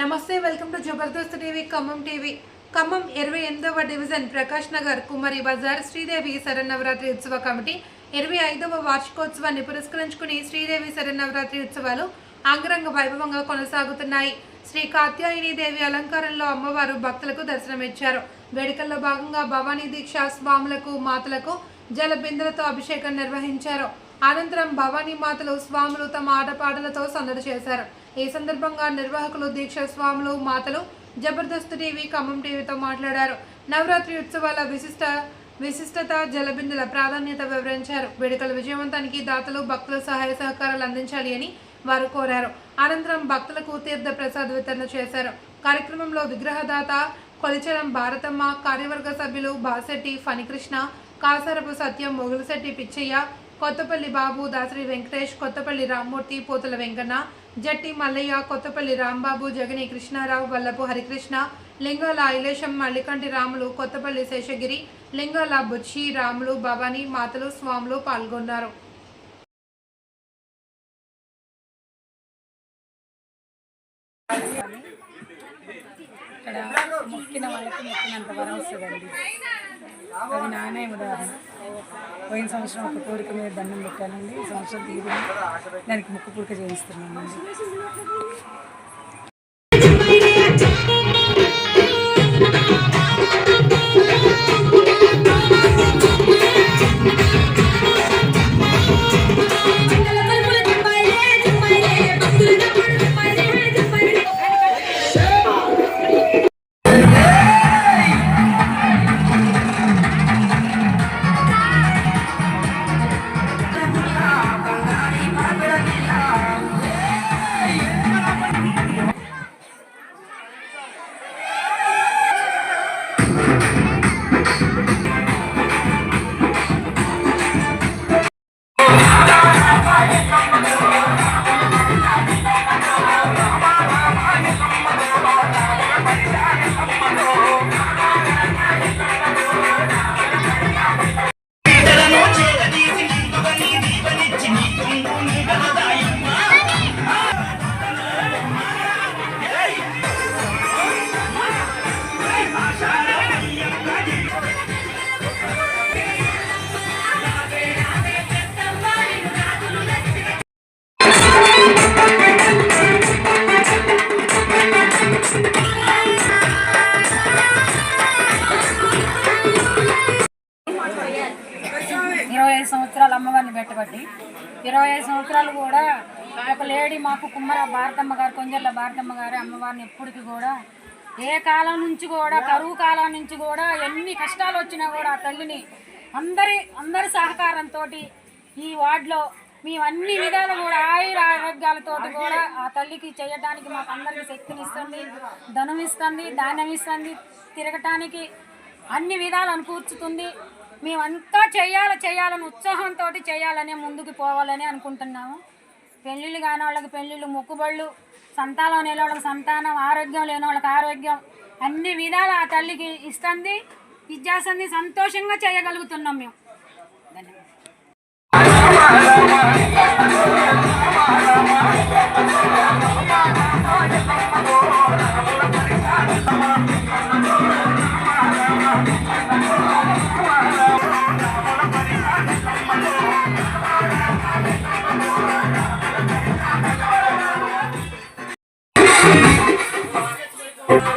నమస్తే welcome to Jabardasth TV Khammam TV. Khammam ఇరవై ఎనిమిదవ డివిజన్ ప్రకాష్ నగర్ కుమారి బజార్ శ్రీదేవి శరన్నవరాత్రి ఉత్సవ కమిటీ ఇరవై ఐదవ వార్షికోత్సవాన్ని పురస్కరించుకుని శ్రీదేవి శరన్నవరాత్రి ఉత్సవాలు అంగరంగ వైభవంగా కొనసాగుతున్నాయి. శ్రీ కాత్యాయని దేవి అలంకారంలో అమ్మవారు భక్తులకు దర్శనమిచ్చారు. వేడుకల్లో భాగంగా భవానీ దీక్ష స్వాములకు మాతలకు జలబిందులతో అభిషేకం నిర్వహించారు. అనంతరం భవానీ మాతలు స్వాములు తమ ఆటపాటలతో సందడి చేశారు. ఈ సందర్భంగా నిర్వాహకులు దీక్ష స్వాములు మాతలు జబర్దస్త్ టీవీ ఖమ్మం టీవీతో మాట్లాడారు. నవరాత్రి ఉత్సవాల విశిష్ట విశిష్టత జలబిందుల ప్రాధాన్యత వివరించారు. వేడుకల విజయవంతానికి దాతలు భక్తులు సహాయ సహకారాలు అందించాలి అని వారు కోరారు. అనంతరం భక్తులకు తీర్థ ప్రసాద్ వితరణ చేశారు. కార్యక్రమంలో విగ్రహదాత కొలిచరం భారతమ్మ కార్యవర్గ సభ్యులు బాసెట్టి ఫణికృష్ణ కాసరపు సత్యం మొగులశెట్టి పిచ్చయ్య కొత్తపల్లి బాబు దాసరి వెంకటేష్ కొత్తపల్లి రామ్మూర్తి పోతుల వెంకన్న జట్టి మల్లయ్య కొత్తపల్లి రాంబాబు జగని కృష్ణారావు వల్లపు హరికృష్ణ లింగాల ఐలేశం మల్లికంటి రాములు కొత్తపల్లి శేషగిరి లింగాల బుచ్చి రాములు భవాని మాతలు స్వాములు పాల్గొన్నారు. ఇక్కడ మొక్కిన వాళ్ళకి మొక్కినంత వరం వస్తుందండి. అది నానే ఉదాహరణ పోయిన సంవత్సరం ఒక కోరిక మీద దండం పెట్టానండి. ఈ సంవత్సరం తీరు దానికి ముక్కు పుడక చేయిస్తున్నానండి. ఇరవై సంవత్సరాలు కూడా ఒక లేడీ మాకు కుమ్మర భారతమ్మ గారు కొంజర్ల భారతమ్మ గారు అమ్మవారిని ఎప్పటికీ కూడా ఏ కాలం నుంచి కూడా కరువు కాలం నుంచి కూడా ఎన్ని కష్టాలు వచ్చినా కూడా ఆ తల్లిని అందరి అందరి సహకారంతో ఈ వార్డులో మేము అన్ని విధాలు కూడా ఆయుర ఆరోగ్యాలతో కూడా ఆ తల్లికి చేయడానికి మాకు అందరికి శక్తిని ఇస్తుంది ధనం ఇస్తుంది ధాన్యం ఇస్తుంది తిరగటానికి అన్ని విధాలు అనుకూర్చుతుంది. మేమంతా చేయాలి చేయాలని ఉత్సాహంతో చేయాలని ముందుకు పోవాలని అనుకుంటున్నాము. పెళ్ళిళ్ళు కాని వాళ్ళకి పెళ్ళిళ్ళు మొక్కుబళ్ళు సంతానం లేని వాళ్ళకి సంతానం ఆరోగ్యం లేని వాళ్ళకి ఆరోగ్యం అన్ని విధాలు ఆ తల్లికి ఇస్తుంది ఇచ్చేస్తుంది సంతోషంగా చేయగలుగుతున్నాం మేము. ధన్యవాదాలు. Thank